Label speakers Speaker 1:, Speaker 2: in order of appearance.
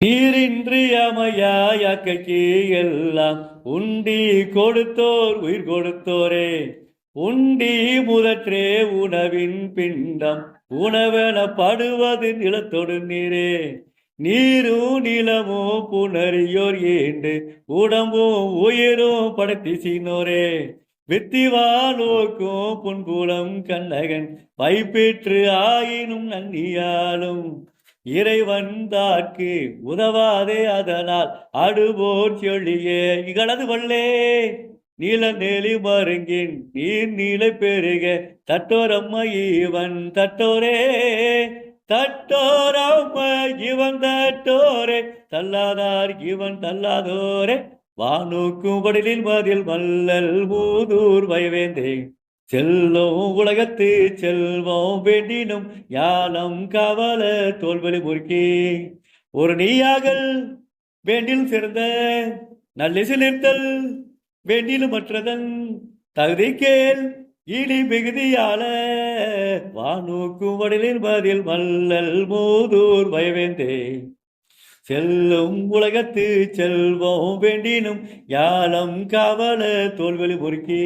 Speaker 1: நீரின்றி அமையாக்கைக்கு எல்லாம் உண்டி கொடுத்தோர் உயிர் கொடுத்தோரே. உண்டி முதற்றே உணவின் பிண்டம் உணவெனப்படுவது நிலத்தொடு நீரே. நீரும் நிலமும் புணரியோர் ஏண்டு உடம்பும் உயிரும் படைத்தி சீனோரே வித்திவானோக்கும் புன்புலம் கண்ணகன் வைப்பெற்று ஆயினும் நன்னியாலும் இறைவன் தாக்கு உதவாதே அதனால் அடுபோர் சொல்லியே இகழது வல்லே நீல நெலி மருங்கின் நீர் நீலை பெருக. தட்டோரம்ம இவன் தட்டோரே தட்டோரம்ம இவன் தட்டோரே தள்ளாதார் இவன் தள்ளாதோரே. வானூக்கும் படலில் மதில் மல்லல் மூதூர் வயவேந்தேன் செல்லும் உலகத்து செல்வம் வேண்டினும் யானம் கவல தோல்வலி முறுக்கி. ஒரு நீயாகல் வேண்டிலும் சிறந்த நல்லிசிலிருத்தல் வேண்டிலும் மற்றதன் தகுதி கேள் இடி மிகுதியால. வானூக்கும் வடலின் பதில் மல்லல் மூதூர் பயவேந்தே செல்லும் உலகத்து செல்வம் வேண்டினும் யாலம் கவல தோல்வலி முறுக்கி.